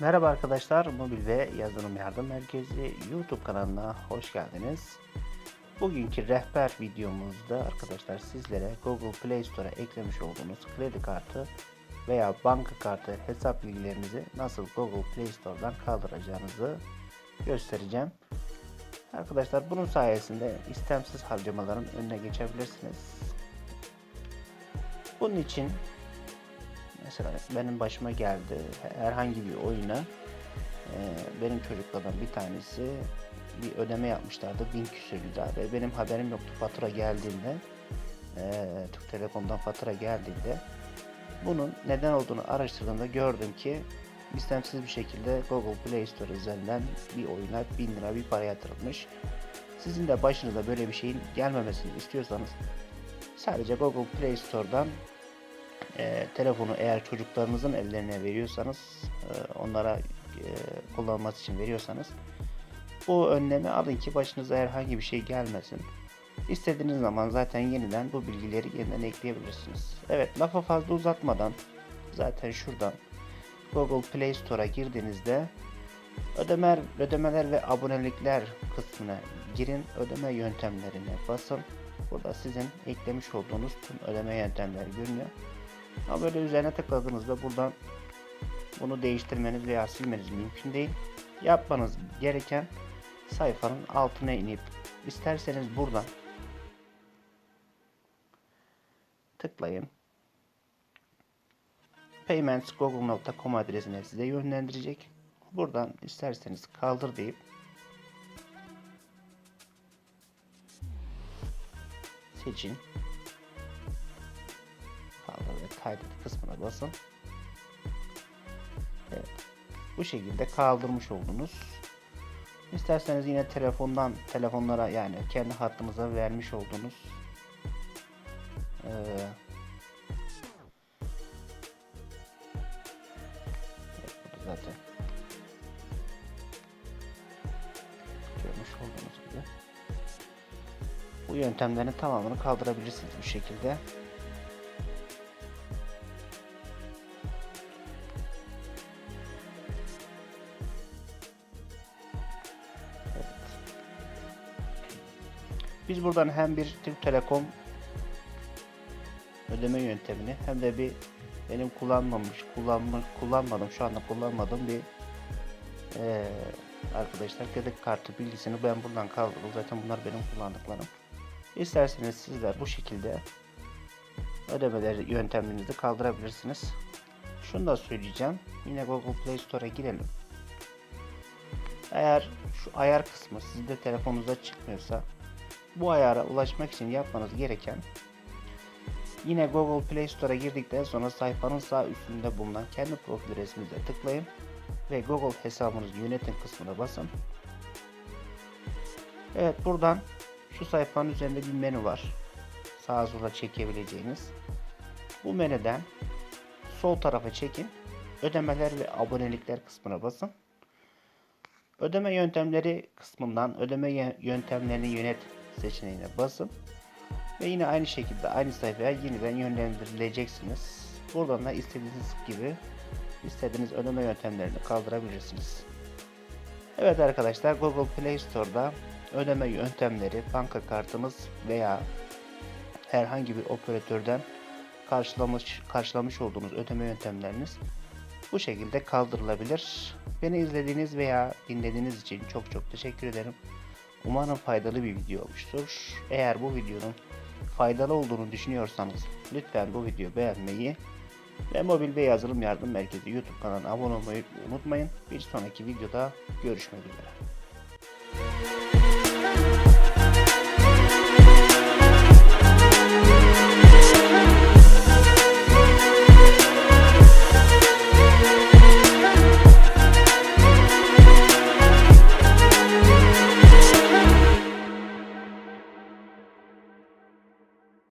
Merhaba arkadaşlar, Mobil ve Yazılım Yardım Merkezi YouTube kanalına hoş geldiniz. Bugünkü rehber videomuzda arkadaşlar sizlere Google Play Store'a eklemiş olduğunuz kredi kartı veya banka kartı hesap bilgilerinizi nasıl Google Play Store'dan kaldıracağınızı göstereceğim. Arkadaşlar bunun sayesinde istemsiz harcamaların önüne geçebilirsiniz. Bunun için mesela benim başıma geldi herhangi bir oyuna e, benim çocuklardan bir tanesi bir ödeme yapmışlardı bin küsür lira ve benim haberim yoktu fatura geldiğinde e, Türk Telekom'dan fatura geldiğinde bunun neden olduğunu araştırdığımda gördüm ki istemsiz bir şekilde Google Play Store üzerinden bir oyuna 1000 lira bir para yatırılmış. Sizin de başınıza böyle bir şeyin gelmemesini istiyorsanız sadece Google Play Store'dan e, telefonu eğer çocuklarınızın ellerine veriyorsanız e, onlara e, kullanması için veriyorsanız bu önlemi alın ki başınıza herhangi bir şey gelmesin. İstediğiniz zaman zaten yeniden bu bilgileri yeniden ekleyebilirsiniz. Evet lafı fazla uzatmadan zaten şuradan Google Play Store'a girdiğinizde ödemeler, ödemeler ve abonelikler kısmına girin. Ödeme yöntemlerine basın. Burada sizin eklemiş olduğunuz tüm ödeme yöntemleri görünüyor. Ama böyle üzerine tıkladığınızda buradan bunu değiştirmeniz veya silmeniz mümkün değil. Yapmanız gereken sayfanın altına inip isterseniz buradan tıklayın. paymentsgoogle.com adresine size yönlendirecek. Buradan isterseniz kaldır deyip seçin. Kaydet kısmına basın. Evet. Bu şekilde kaldırmış oldunuz. İsterseniz yine telefondan telefonlara yani kendi hattınıza vermiş olduğunuz ee, zaten görmüş olduğunuz gibi bu yöntemlerin tamamını kaldırabilirsiniz bu şekilde. Biz buradan hem bir Türk Telekom ödeme yöntemini hem de bir benim kullanmamış, kullanma, kullanmadım şu anda kullanmadığım bir ee, arkadaşlar kredi kartı bilgisini ben buradan kaldırdım. Zaten bunlar benim kullandıklarım. İsterseniz sizler bu şekilde ödemeleri yönteminizi kaldırabilirsiniz. Şunu da söyleyeceğim. Yine Google Play Store'a girelim. Eğer şu ayar kısmı sizde telefonunuzda çıkmıyorsa bu ayara ulaşmak için yapmanız gereken yine Google Play Store'a girdikten sonra sayfanın sağ üstünde bulunan kendi profil resminize tıklayın ve Google hesabınızı yönetin kısmına basın. Evet buradan şu sayfanın üzerinde bir menü var. Sağa sola çekebileceğiniz. Bu menüden sol tarafa çekin. Ödemeler ve abonelikler kısmına basın. Ödeme yöntemleri kısmından ödeme yöntemlerini yönet seçeneğine basın. Ve yine aynı şekilde aynı sayfaya yeniden yönlendirileceksiniz. Buradan da istediğiniz gibi istediğiniz ödeme yöntemlerini kaldırabilirsiniz. Evet arkadaşlar Google Play Store'da ödeme yöntemleri, banka kartımız veya herhangi bir operatörden karşılamış, karşılamış olduğunuz ödeme yöntemleriniz bu şekilde kaldırılabilir. Beni izlediğiniz veya dinlediğiniz için çok çok teşekkür ederim. Umarım faydalı bir video olmuştur. Eğer bu videonun faydalı olduğunu düşünüyorsanız lütfen bu videoyu beğenmeyi ve Mobil ve Yazılım Yardım Merkezi YouTube kanalına abone olmayı unutmayın. Bir sonraki videoda görüşmek üzere.